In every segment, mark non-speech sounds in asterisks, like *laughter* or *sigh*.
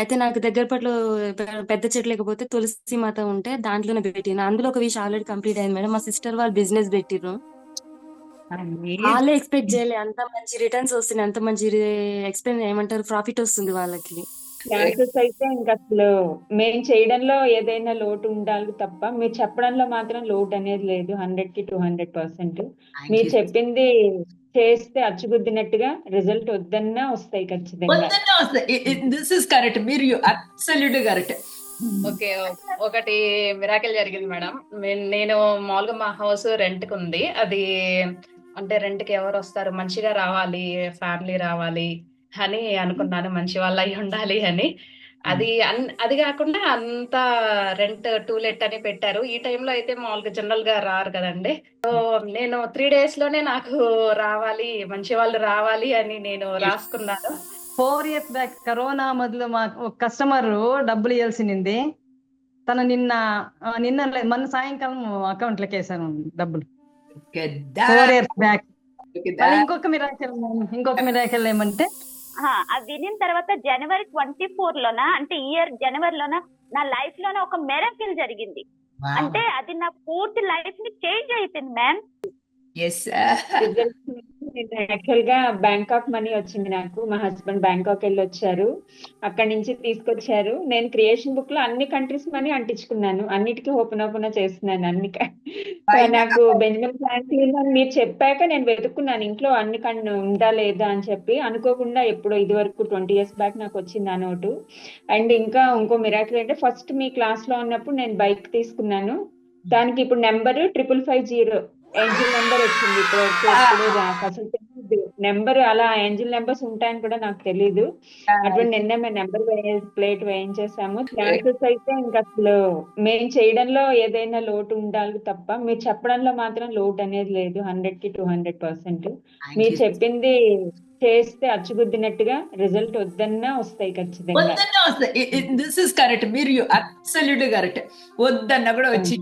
అయితే నాకు దగ్గర పట్ల పెద్ద చెట్టు లేకపోతే తులసి మాత ఉంటే దాంట్లోనే పెట్టిన అందులో ఒక విషయం ఆల్రెడీ కంప్లీట్ అయింది మేడం. మా సిస్టర్ వాళ్ళు బిజినెస్ పెట్టిర్రు. వాళ్ళే ఎక్స్పెక్ట్ చేయలే. అంత మంచి రిటర్న్స్ వస్తున్నాయి. అంత మంచి ఎక్స్పెక్ట్ ఏమంటారు? ప్రాఫిట్ వస్తుంది వాళ్ళకి. క్లాసెస్ అయితే ఇంకా అసలు మేము చేయడంలో ఏదైనా లోటు ఉండాలి తప్ప మీరు చెప్పడంలో మాత్రం లోటు అనేది లేదు. హండ్రెడ్కి టూ హండ్రెడ్ పర్సెంట్. మీరు చెప్పింది చేస్తే అచ్చుగుద్దినట్టుగా రిజల్ట్ వద్దన్నా వస్తాయి ఖచ్చితంగా. దిస్ ఇస్ కరెక్ట్ మీరు అబ్సల్యూట్ కరెక్ట్ ఓకే ఒకటి మిరాకిల్ జరిగింది మేడం. నేను మామూలుగా మా హౌస్ రెంట్కి ఉంది అది అంటే రెంట్కి ఎవరు వస్తారు? మంచిగా రావాలి ఫ్యామిలీ రావాలి అని అనుకున్నాను. మంచి వాళ్ళు అయి ఉండాలి అని. అది అన్- అది కాకుండా అంత రెంట్ టూ లెట్ అని పెట్టారు. ఈ టైంలో అయితే మామూలుగా జనరల్గా రారు కదండి. సో నేను త్రీ డేస్లోనే నాకు రావాలి మంచి వాళ్ళు రావాలి అని నేను రాసుకున్నాను. ఫోర్ ఇయర్స్ బ్యాక్ కరోనా మొదలు మాకు ఒక కస్టమర్ డబ్బులు ఇవ్వాల్సింది తను నిన్న నిన్న లేదు, మొన్న సాయంకాలం అకౌంట్లోకి వేసాను డబ్బులు. ఫోర్ ఇయర్స్ బ్యాక్ ఇంకొక మిరాకిల్ ఇంకొక మిరాకిల్ ఏమంటే అది వినిన తర్వాత జనవరి ట్వంటీ ఫోర్ లోన అంటే ఇయర్ జనవరిలోన? నా లైఫ్ లోన ఒక మెరకిల్ జరిగింది. అంటే అది నా పూర్తి లైఫ్ని చేంజ్ అయిపోయింది మ్యామ్ *laughs* యాక్చువల్గా బ్యాంకాక్ మనీ వచ్చింది నాకు. మా హస్బెండ్ బ్యాంకాక్ వెళ్ళి వచ్చారు అక్కడి నుంచి తీసుకొచ్చారు. నేను క్రియేషన్ బుక్లో అన్ని కంట్రీస్ మనీ అంటించుకున్నాను. అన్నిటికీ ఓపెన్ ఓపెన్ చేస్తున్నాను అన్ని నాకు బెంజమిన్ ఫ్రాంక్లిన్ అని మీరు చెప్పాక నేను వెతుక్కున్నాను. ఇంట్లో అన్ని కన్ ఉందా లేదా అని చెప్పి. అనుకోకుండా ఎప్పుడో ఇది వరకు ట్వంటీ ఇయర్స్ బ్యాక్ నాకు వచ్చింది ఆ నోటు. అండ్ ఇంకా ఇంకో మిరాకిల్ అంటే ఫస్ట్ మీ క్లాస్లో ఉన్నప్పుడు నేను బైక్ తీసుకున్నాను. దానికి ఇప్పుడు number triple five zero angel number వచ్చింది ఇప్పుడు నాకు అసలు తెలియదు నెంబర్ అలా ఏంజిల్ నెంబర్స్ ఉంటాయని కూడా నాకు తెలియదు అటువంటి నిన్న మేము నెంబర్ ప్లేట్ వేయించేసాము. క్లాసెస్ అయితే ఇంకా అసలు మేము చేయడంలో ఏదైనా లోటు ఉండాలి తప్ప మీరు చెప్పడంలో మాత్రం లోటు అనేది లేదు. హండ్రెడ్కి టూ హండ్రెడ్ పర్సెంట్. మీరు చెప్పింది చేస్తే అచ్చుగుద్దినట్టుగా రిజల్ట్ వద్దన్నా వస్తాయి ఖచ్చితంగా. దిస్ ఇస్ కరెక్ట్ మీరు అబ్సల్యూట్ కరెక్ట్ వద్దన్నా కూడా వచ్చి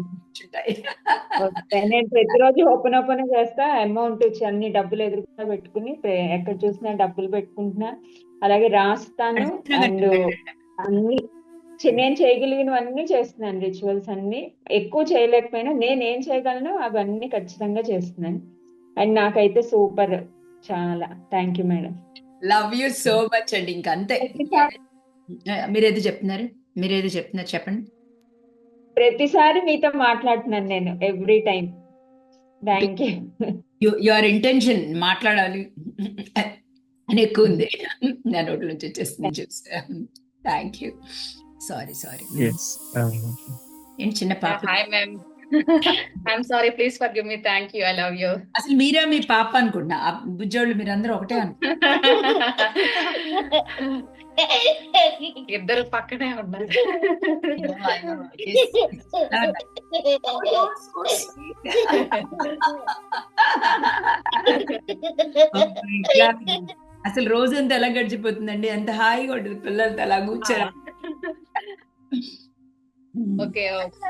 ఓకే. నేను ప్రతిరోజు ఓపెన్ ఓపెన్ చేస్తా అమౌంట్ అన్ని డబ్బులు ఎదురుకుండా పెట్టుకుని ఎక్కడ చూసినా డబ్బులు పెట్టుకుంటున్నా. అలాగే రాస్తాను అండ్ అన్ని నేను చేయగలిగినవన్నీ చేస్తున్నాను రిచువల్స్ అన్ని. ఎక్కువ చేయలేకపోయినా నేను ఏం చేయగలను అవన్నీ ఖచ్చితంగా చేస్తున్నాను. అండ్ నాకైతే సూపర్ చాలా. Thank you madam. Love you so much అండి ఇంకా అంతే మీరేదో చెప్తున్నారు? మీరేదో చెప్తున్నారు చెప్పండి. ప్రతిసారి మీతో మాట్లాడుతున్నాను నేను every time thank you your intention మాట్లాడాలి. అని ఎక్కువ ఉంది. నా నోట్ల నుంచి వచ్చేస్తుంది చూస్తే థ్యాంక్ యూ సారీ సారీ ఏంటి చిన్న పాప? Hi ma'am I'm sorry please forgive me thank you I love you అసలు మీరా మీ పాప అనుకుంటున్నా. బుజ్జోళ్ళు మీరందరూ ఒకటే అనుకుంటున్నా ఇద్దరు పక్కనే ఉన్నారు. అసలు రోజంతా ఎలా గడిచిపోతుందండి? ఎంత హాయిగా ఉంటుంది పిల్లలతో అలా కూర్చోరు ఓకే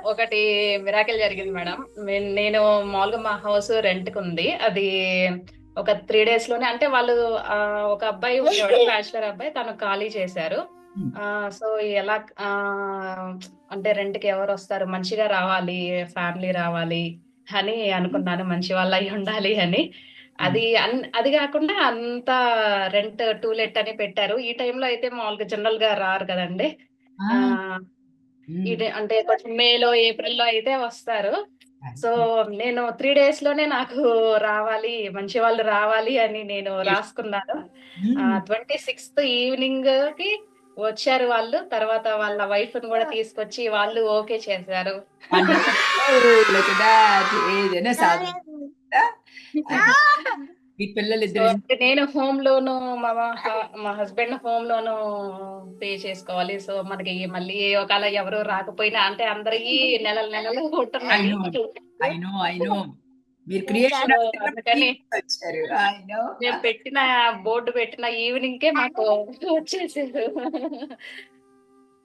ఒకటి మిరాకిల్ జరిగింది మేడం. నేను మామూలుగా మా హౌస్ రెంట్కి ఉంది అది ఒక త్రీ డేస్లోనే అంటే వాళ్ళు ఒక అబ్బాయి ఉండేవాడు *laughs* బ్యాచులర్ అబ్బాయి తను ఖాళీ చేశారు. ఆ, సో ఎలా అంటే రెంట్కి ఎవరు వస్తారు? మంచిగా రావాలి ఫ్యామిలీ రావాలి అని అనుకున్నాను. మంచి వాళ్ళు అయి ఉండాలి అని. అది అది కాకుండా అంత రెంట్ టూ లెట్ అని పెట్టారు. ఈ టైంలో అయితే మామూలుగా జనరల్గా రారు కదండి. ఆ, ఇది అంటే కొంచెం మేలో ఏప్రిల్లో అయితే వస్తారు. సో నేను త్రీ డేస్లోనే నాకు రావాలి మంచి వాళ్ళు రావాలి అని నేను రాసుకున్నాను. ట్వంటీ సిక్స్త్ ఈవినింగ్కి వచ్చారు వాళ్ళు తర్వాత వాళ్ళ వైఫ్ని కూడా తీసుకొచ్చి వాళ్ళు ఓకే చేశారు. *laughs* ఏదైనా *laughs* మీ పిల్లలు ఇద్దరు నేను హోమ్ లోను మా మా హస్బెండ్ హోమ్ లోను పే చేసుకోవాలి. సో మనకి మళ్ళీ ఒకవేళ ఎవరు రాకపోయినా అంటే అందరికి నెలలు నెలలు ఉంటున్నాయి. ఐ నో ఐ నో మీరు *laughs* క్రియేషన్ So, అందుకని వచ్చారు. ఐ నో మేము పెట్టిన బోర్డు పెట్టిన ఈవినింగ్ కే మాకు వచ్చేసారు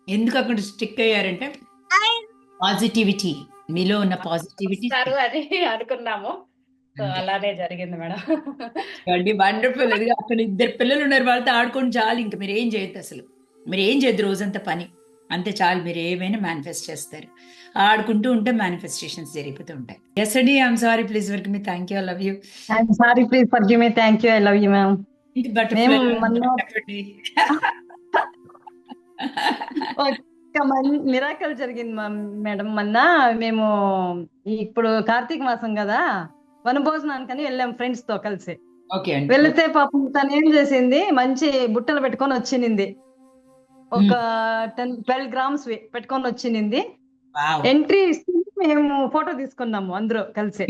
ఎందుకు అక్కడ స్టిక్ అయ్యారంటే? పాజిటివిటీ మీలో ఉన్న పాజిటివిటీ వస్తారు అని అనుకున్నాము. అలానే జరిగింది మేడం. అండి వండర్ఫుల్ అది అక్కడ ఇద్దరు పిల్లలు ఉన్నారు వాళ్ళతో ఆడుకొని చాలు. ఇంకా మీరు ఏం చేయొద్దు అసలు. మీరు ఏం చేయద్దు రోజంతా పని. అంతే చాలు మీరు ఏమైనా మేనిఫెస్ట్ చేస్తారు. ఆడుకుంటూ ఉంటే మేనిఫెస్టేషన్స్ జరిగిపోతూ ఉంటాయి. ఎస్ అండి I'm sorry please work me thank you love you I'm sorry please forgive me thank you I love you ma'am miracle జరిగింది మా మేడం మొన్న మేము ఇప్పుడు కార్తీక మాసం కదా. వనభోజనానికని వెళ్ళాం ఫ్రెండ్స్తో కలిసి. వెళితే పాపం తను ఏం చేసింది? మంచి బుట్టలు పెట్టుకొని వచ్చింది ఒక టెన్ ట్వెల్వ్ గ్రామ్స్ పెట్టుకొని వచ్చింది. ఎంట్రీ ఇస్తుంది మేము ఫోటో తీసుకున్నాము అందరూ కలిసి.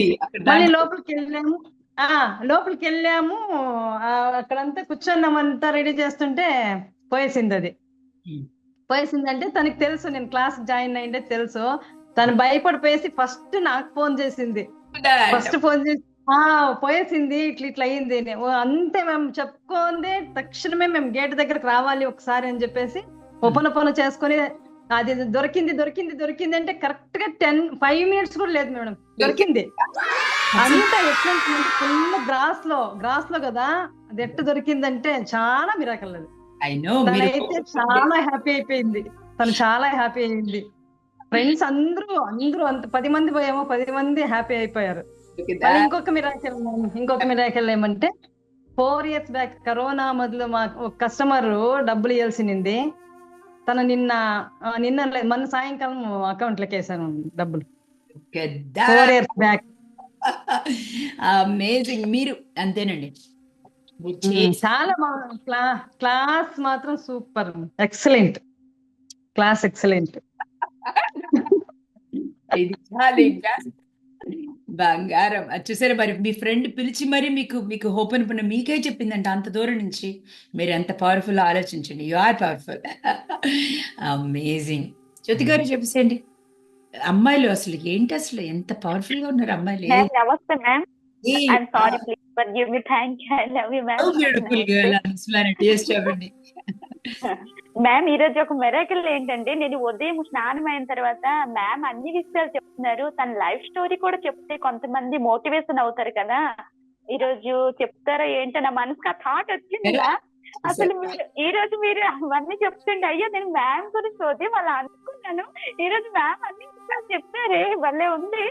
మళ్ళీ లోపలికి వెళ్ళాము. ఆ లోపలికి వెళ్ళాము. అక్కడంతా కూర్చున్నాం అంతా రెడీ చేస్తుంటే పోయేసింది అది. Hmm. పోయేసింది అంటే తనకి తెలుసు నేను క్లాస్ జాయిన్ అయిందే తెలుసు. తను భయపడిపోయేసి ఫస్ట్ నాకు ఫోన్ చేసింది. ఫస్ట్ ఫోన్ చేసి పోయేసింది ఇట్లా ఇట్లా అయ్యింది. ఓ, అంతే మేము చెప్పుకుందే. తక్షణమే మేము గేట్ దగ్గరకు రావాలి ఒకసారి అని చెప్పేసి ఒపన పన చేసుకొని అది దొరికింది దొరికింది దొరికింది అంటే కరెక్ట్గా టెన్ ఫైవ్ మినిట్స్ కూడా లేదు మేడం. దొరికింది. అంత ఎట్లా ఫుల్ గ్రాస్లో గ్రాస్లో కదా అది ఎట్టు దొరికిందంటే చాలా మిరాకల్ అది. చాలా *laughs* హ్యాపీ అయిపోయింది. తను చాలా హ్యాపీ అయింది. ఫ్రెండ్స్ అందరూ అందరూ అంత పది మంది పోయామో పది మంది హ్యాపీ అయిపోయారు. ఇంకొక మిరాకిల్ ఇంకొక మిరాకిల్ ఏమంటే ఫోర్ ఇయర్స్ బ్యాక్ కరోనా మొదలు మా ఒక కస్టమర్ డబ్బులు ఇవ్వాల్సింది తను నిన్న నిన్న మొన్న సాయంకాలం అకౌంట్లోకి వేసాను డబ్బులు. ఫోర్ ఇయర్స్ బ్యాక్ అమేజింగ్ మీరు అంతేనండి. చాలా క్లాస్ మాత్రం సూపర్. ఎక్సలెంట్ క్లాస్ ఎక్సలెంట్ ఇది చాలు ఇంకా బంగారం చూసారా మరి మీ ఫ్రెండ్ పిలిచి మరి మీకు మీకు హోప్ అనుకున్న మీకే చెప్పిందంట అంత దూరం నుంచి. మీరు ఎంత పవర్ఫుల్ ఆలోచించండి. You are powerful amazing Jyothi garu చెప్పేసేయండి. అమ్మాయిలు అసలు ఏంటి అసలు? ఎంత పవర్ఫుల్గా ఉన్నారు అమ్మాయిలు? మ్యామ్ నమస్తే ma'am sorry please forgive me you I love you beautiful girl అసలు చెప్పండి. మ్యామ్ ఈ రోజు ఒక మెరాకిల్ ఏంటంటే నేను ఉదయం స్నానం అయిన తర్వాత మ్యామ్ అన్ని విషయాలు చెప్తున్నారు. తన లైఫ్ స్టోరీ కూడా చెప్తే కొంతమంది మోటివేషన్ అవుతారు కదా. ఈ రోజు చెప్తారా ఏంటో నా మనసుకు ఆ థాట్ వచ్చింది. అసలు మీరు ఈ రోజు మీరు అవన్నీ చెప్తుంటే అయ్యో నేను మ్యామ్ గురించి ఉదయం అలా అనుకున్నాను. ఈ రోజు మ్యామ్ అన్ని విషయాలు చెప్పారే. భలే ఉంది.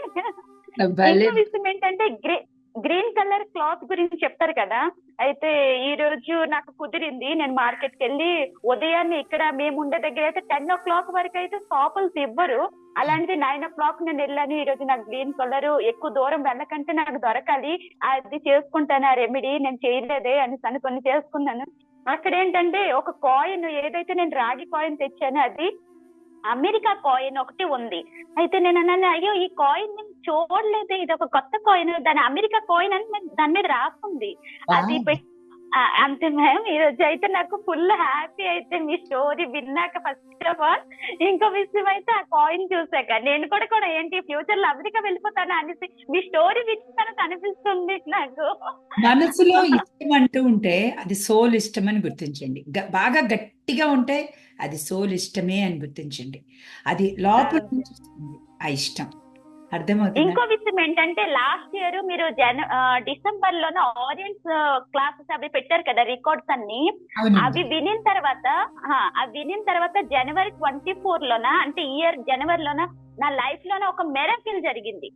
ఇంకో విషయం ఏంటంటే గ్రే గ్రీన్ కలర్ క్లాత్ గురించి చెప్తారు కదా. అయితే ఈ రోజు నాకు కుదిరింది. నేను మార్కెట్కి వెళ్ళి ఉదయాన్నే ఇక్కడ మేము ఉండే దగ్గర అయితే టెన్ ఓ క్లాక్ వరకు అయితే షాపులు ఇవ్వరు. అలాంటిది నైన్ ఓ క్లాక్ నేను వెళ్ళాను ఈ రోజు నాకు గ్రీన్ కలర్ ఎక్కువ దూరం వెళ్ళకంటే నాకు దొరకాలి. అది చేసుకుంటాను ఆ రెమెడీ నేను చేయలేదే అని అనుకొని చేసుకున్నాను. అక్కడ ఏంటంటే ఒక కాయిన్ ఏదైతే నేను రాగి కాయిన్ తెచ్చానో అది అమెరికా కాయిన్ ఒకటి ఉంది. అయితే నేను అన్నాను అయ్యో ఈ కాయిన్ చూడలేదు. ఇది ఒక కొత్త కాయిన్ దాని అమెరికా కాయిన్ అని దాని మీద రాస్తుంది అది అంతే మ్యామ్ ఈ రోజు అయితే నాకు ఫుల్ హ్యాపీ అయితే మీ స్టోరీ విన్నాక ఫస్ట్ ఆఫ్ ఆల్ ఇంకో విషయం అయితే ఆ కాయిన్ చూసాక. నేను కూడా కూడా ఏంటి ఫ్యూచర్లో అమెరికా వెళ్ళిపోతాను అనేసి మీ స్టోరీ విన్నాక అనిపిస్తుంది నాకు. మనసులో ఇష్టం అంటూ ఉంటే అది సోల్ ఇష్టం అని గుర్తించండి. బాగా గట్టిగా ఉంటే అది సోల్ ఇష్టమే అని గుర్తించండి. అది లోపల ఆ ఇష్టం. అర్థమవుతుంది? ఇంకో విషయం ఏంటంటే లాస్ట్ ఇయర్ మీరు జన డిసెంబర్లోనే ఆడియన్స్ క్లాసెస్ అవి పెట్టారు కదా రికార్డ్స్ అన్ని. అవి వినిన తర్వాత అవి వినిన తర్వాత జనవరి ట్వంటీ ఫోర్ లోన అంటే ఇయర్ జనవరిలోన నా లైఫ్ లోన ఒక మెరకిల్ జరిగింది.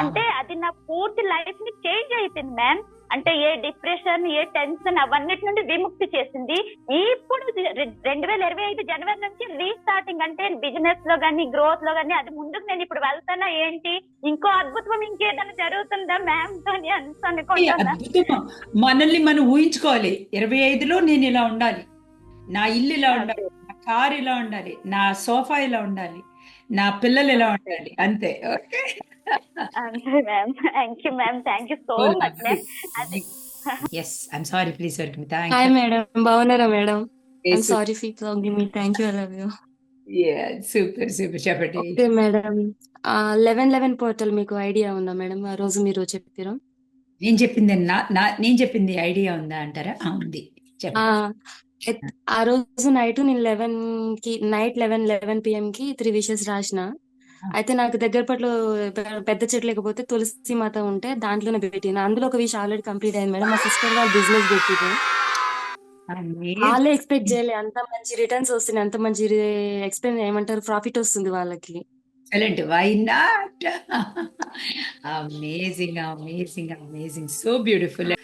అంటే అది నా పూర్తి లైఫ్ని చేంజ్ అయిపోయింది మ్యామ్. అంటే ఏ డిప్రెషన్ ఏ టెన్షన్ అవన్నిటి నుండి విముక్తి చేసింది. ఇప్పుడు రెండు వేల ఇరవై ఐదు జనవరి నుంచి రీస్టార్టింగ్ అంటే బిజినెస్లో గానీ గ్రోత్లో గానీ అది ముందుకు నేను ఇప్పుడు వెళ్తానా ఏంటి? ఇంకో అద్భుతం ఇంకేదైనా జరుగుతుందా మ్యామ్ అని అనుకుంటున్నా మనల్ని మనం ఊహించుకోవాలి. ఇరవై ఐదులో నేను ఇలా ఉండాలి. నా ఇల్లు ఇలా ఉండాలి. నా కారు ఇలా ఉండాలి. నా సోఫా ఇలా ఉండాలి. నా పిల్లలు ఇలా ఉండాలి. అంతే. ఓకే. అంతే ma'am thank you ma'am thank you so much ma'am అది yes I'm sorry please thank hi madam బాగున్నారా madam I'm sorry me thank you I love you super super చెప్పండి okay madam eleven eleven portal మీకు idea ఉందా madam ఆ రోజు మీరు చెప్పారు? నేను చెప్పింది నా నా నేను చెప్పింది ఐడియా ఉందా అంటారా? ఆ, ఉంది. ఆ రోజు నైట్ నేను లెవెన్కి నైట్ లెవెన్ లెవెన్ పిఎం కి త్రీ విషెస్ రాసిన. అయితే నాకు దగ్గర పట్ల పెద్ద చెట్లు లేకపోతే తులసి మాత ఉంటే దాంట్లోనే పెట్టిన. అందులో ఒక విషయం ఆల్రెడీ కంప్లీట్ అయింది మేడం. మా సిస్టర్ వాళ్ళు బిజినెస్ పెట్టింది. వాళ్ళే ఎక్స్పెక్ట్ చేయలే. అంత మంచి రిటర్న్స్ వస్తుంది అంత మంచి ఎక్స్పెక్ట్ ఏమంటారు? ప్రాఫిట్ వస్తుంది వాళ్ళకి. Excellent. Why not? *laughs* Amazing amazing amazing. So beautiful.